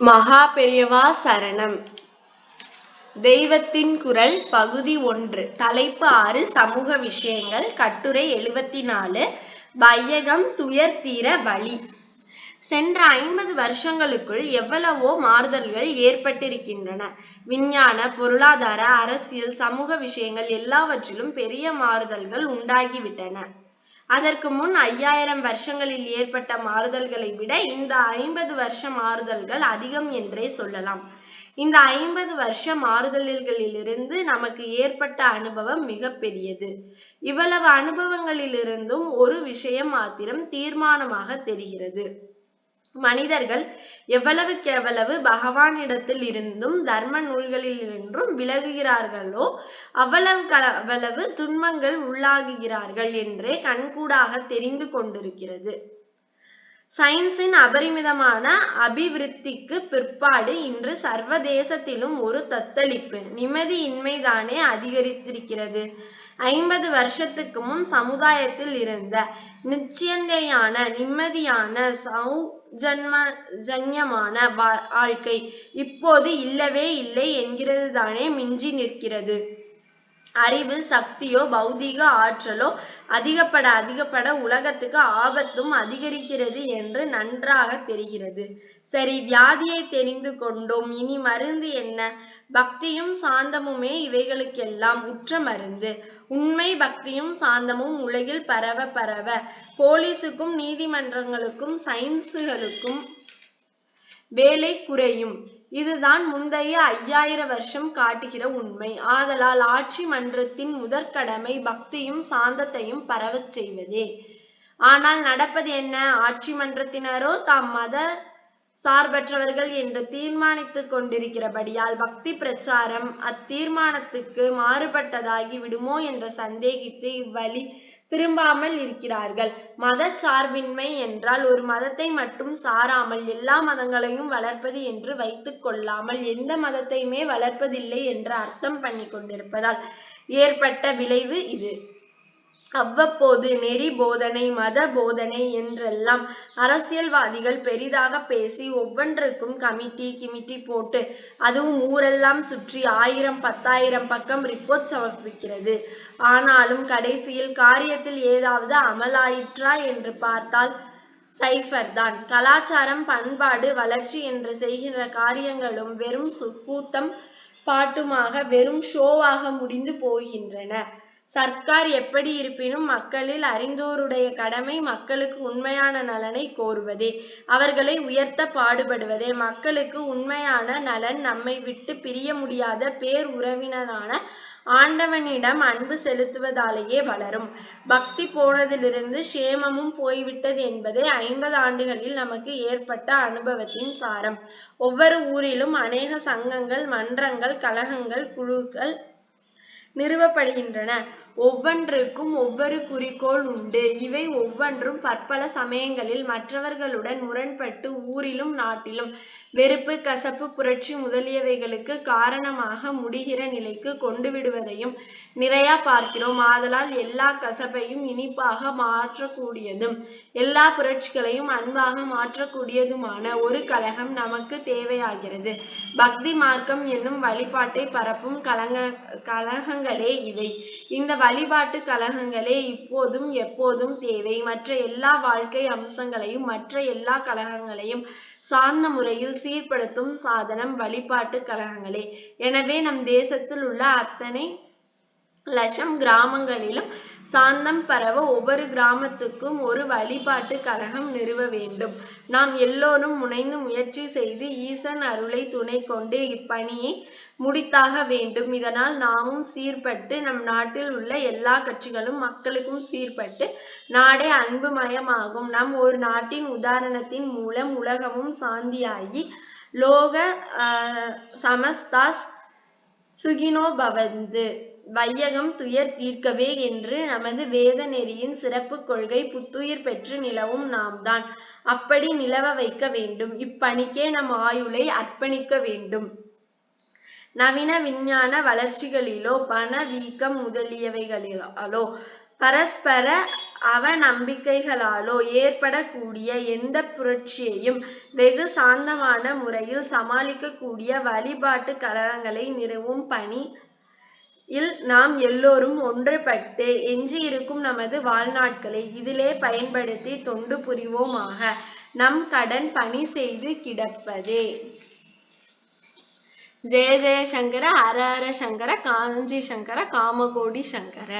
மகா பெரியவா சரணம். தெய்வத்தின் குரல் பகுதி ஒன்று. தலைப்பு ஆறு சமூக விஷயங்கள். கட்டுரை எழுபத்தி நாலு வையகம் துயர் தீர வழி. சென்ற ஐம்பது வருஷங்களுக்குள் எவ்வளவோ மாறுதல்கள் ஏற்பட்டிருக்கின்றன. விஞ்ஞான பொருளாதார அரசியல் சமூக விஷயங்கள் எல்லாவற்றிலும் பெரிய மாறுதல்கள் உண்டாகிவிட்டன. அதற்கு முன் ஐயாயிரம் வருஷங்களில் ஏற்பட்ட மாறுதல்களை விட இந்த ஐம்பது வருஷ மாறுதல்கள் அதிகம் என்றே சொல்லலாம். இந்த ஐம்பது வருஷ மாறுதல்களிலிருந்து நமக்கு ஏற்பட்ட அனுபவம் மிக பெரியது. இவ்வளவு அனுபவங்களிலிருந்தும் ஒரு விஷயம் மாத்திரம் தீர்மானமாக தெரிகிறது. மனிதர்கள் எவ்வளவுக்கெவ்வளவு பகவானிடத்தில் இருந்தும் தர்ம நூல்களில் இருந்தும் விலகுகிறார்களோ அவ்வளவுக்கு அவ்வளவு துன்பங்கள் உள்ளாகுகிறார்கள் என்றே கண்கூடாக தெரிந்து கொண்டிருக்கிறது. சயின்ஸின் அபரிமிதமான அபிவிருத்திக்கு பிற்பாடு இன்று சர்வதேசத்திலும் ஒரு தத்தளிப்பு நிம்மதியின்மைதானே அதிகரித்திருக்கிறது. ஐம்பது வருஷத்துக்கு முன் சமுதாயத்தில் இருந்த நிச்சயந்தையான நிம்மதியான ஜன்ம ஜன்யமான வாழ்க்கை. இப்போது இல்லவே இல்லை என்கிறது தானே மிஞ்சி நிற்கிறது. அறிவு சக்தியோ பௌதீக ஆற்றலோ அதிகப்பட அதிகப்பட உலகத்துக்கு ஆபத்தும் அதிகரிக்கிறது என்று நன்றாக தெரிகிறது. சரி வியாதியை தெரிந்து கொண்டோம். இனி மருந்து என்ன? பக்தியும் சாந்தமுமே இவைகளுக்கெல்லாம் உற்ற மருந்து. உண்மை பக்தியும் சாந்தமும் உலகில் பரவ பரவ. போலீஸுக்கும் நீதிமன்றங்களுக்கும் சயின்ஸுகளுக்கும் வேலை குறையும். இதுதான் முந்தைய ஐயாயிர வருஷம் காட்டுகிற உண்மை. ஆதலால் ஆட்சி மன்றத்தின் முதற்கடமை பக்தியும் சாந்தத்தையும் பரவச் செய்வதே. ஆனால் நடப்பது என்ன? ஆட்சி மன்றத்தினரோ தாம் மத சார்பற்றவர்கள் என்று தீர்மானித்துக் கொண்டிருக்கிறபடியால் பக்தி பிரச்சாரம் அத்தீர்மானத்துக்கு மாறுபட்டதாகி விடுமோ என்று சந்தேகித்து இவ்வழி திரும்பாமல் இருக்கிறார்கள். மத சார்பின்மை என்றால் ஒரு மதத்தை மட்டும் சாராமல் எல்லா மதங்களையும் வளர்ப்பது என்று வைத்துக் கொள்ளாமல் எந்த மதத்தையுமே வளர்ப்பதில்லை என்று அர்த்தம் பண்ணி கொண்டிருப்பதால் ஏற்பட்ட விளைவு இது. அவ்வப்போது நெறி போதனை மத போதனை என்றெல்லாம் அரசியல்வாதிகள் பெரிதாக பேசி ஒவ்வொன்றுக்கும் கமிட்டி கிமிட்டி போட்டு அதுவும் ஊரெல்லாம் சுற்றி ஆயிரம் பத்தாயிரம் பக்கம் ரிப்போர்ட் சமர்ப்பிக்கிறது. ஆனாலும் கடைசியில் காரியத்தில் ஏதாவது அமலாயிற்றா என்று பார்த்தால் சைஃபர் தான் கலாச்சாரம் பண்பாடு வளர்ச்சி என்று செய்கின்ற காரியங்களும் வெறும் கூத்தம் பாட்டுமாக வெறும் ஷோவாக முடிந்து போகின்றன. சர்க்கார் எப்படி இருப்பினும் மக்களில் அறிந்தோருடைய கடமை மக்களுக்கு உண்மையான நலனை கோருவதே. அவர்களை உயர்த்த பாடுபடுவதே. மக்களுக்கு உண்மையான நலன் நம்மை விட்டு பிரிய முடியாத பேர் உறவினரான ஆண்டவனிடம் அன்பு செலுத்துவதாலேயே வளரும். பக்தி போனதிலிருந்து சேமமும் போய்விட்டது என்பதே ஐம்பது ஆண்டுகளில் நமக்கு ஏற்பட்ட அனுபவத்தின் சாரம். ஒவ்வொரு ஊரிலும் அநேக சங்கங்கள் மன்றங்கள் கழகங்கள் குழுக்கள் நிறுவப்படுகின்றன. ஒவ்வொன்றுக்கும் ஒவ்வொரு குறிக்கோள் உண்டு. இவை ஒவ்வொன்றும் பற்பல சமயங்களில் மற்றவர்களுடன் முரண்பட்டு ஊரிலும் நாட்டிலும் வெறுப்பு கசப்பு புரட்சி முதலியவைகளுக்கு காரணமாக முடிகிற நிலைக்கு கொண்டு விடுவதையும் நிறைய பார்க்கிறோம். ஆதலால் எல்லா கசப்பையும் இனிப்பாக மாற்றக்கூடியதும் எல்லா புரட்சிகளையும் அன்பாக மாற்றக்கூடியதுமான ஒரு கழகம் நமக்கு தேவையாகிறது. பக்தி மார்க்கம் என்னும் வழிபாட்டை பரப்பும் கலங்க கழகங்களே இவை. இந்த வழிபாட்டு கழகங்களே இப்போதும் எப்போதும் தேவை. மற்ற எல்லா வாழ்க்கை அம்சங்களையும் மற்ற எல்லா கழகங்களையும் சார்ந்த முறையில் சீர்படுத்தும் சாதனம் வழிபாட்டு கழகங்களே. எனவே நம் தேசத்தில் உள்ள அத்தனை லட்சம் கிராமங்களிலும் சாந்தம் பரவ ஒவ்வொரு கிராமத்துக்கும் ஒரு வழிபாட்டு கழகம் நிறுவ வேண்டும். நாம் எல்லோரும் முனைந்து முயற்சி செய்து ஈசன் அருளை துணை கொண்டு இப்பணியை முடித்தாக வேண்டும். இதனால் நாமும் சீர்பட்டு நம் நாட்டில் உள்ள எல்லா கட்சிகளும் மக்களுக்கும் சீர்பட்டு நாடே அன்புமயமாகும். நம் ஒரு நாட்டின் உதாரணத்தின் மூலம் உலகமும் சாந்தியாகி லோக சமஸ்தாஸ் சுகினோ பவந்து. வையகம் துயர் தீர்க்கவே என்று நமது வேத நெறியின் சிறப்பு கொள்கை புத்துயிர் பெற்று நிலவும் நாம் தான் அப்படி நிலவ வைக்க வேண்டும். இப்பணிக்கே நம் ஆயுளை அர்ப்பணிக்க வேண்டும். நவீன விஞ்ஞான வளர்ச்சிகளிலோ பண வீக்கம் முதலியவைகளிலோ பரஸ்பர அவநம்பிக்கைகளாலோ ஏற்படக்கூடிய எந்த புரட்சியையும் வெகு சாந்தமான முறையில் சமாளிக்கக்கூடிய வழிபாட்டு கழகங்களை நிறுவும் பணி இல் நாம் எல்லோரும் ஒன்றுபட்டு எஞ்சியிருக்கும் நமது வாழ்நாட்களை இதிலே பயன்படுத்தி தொண்டு புரிவோமாக. நம் கடன் பணி செய்து கிடப்பதே. ஜெய ஜெய சங்கர ஹர ஹர சங்கர காஞ்சி சங்கர காமகோடி சங்கர.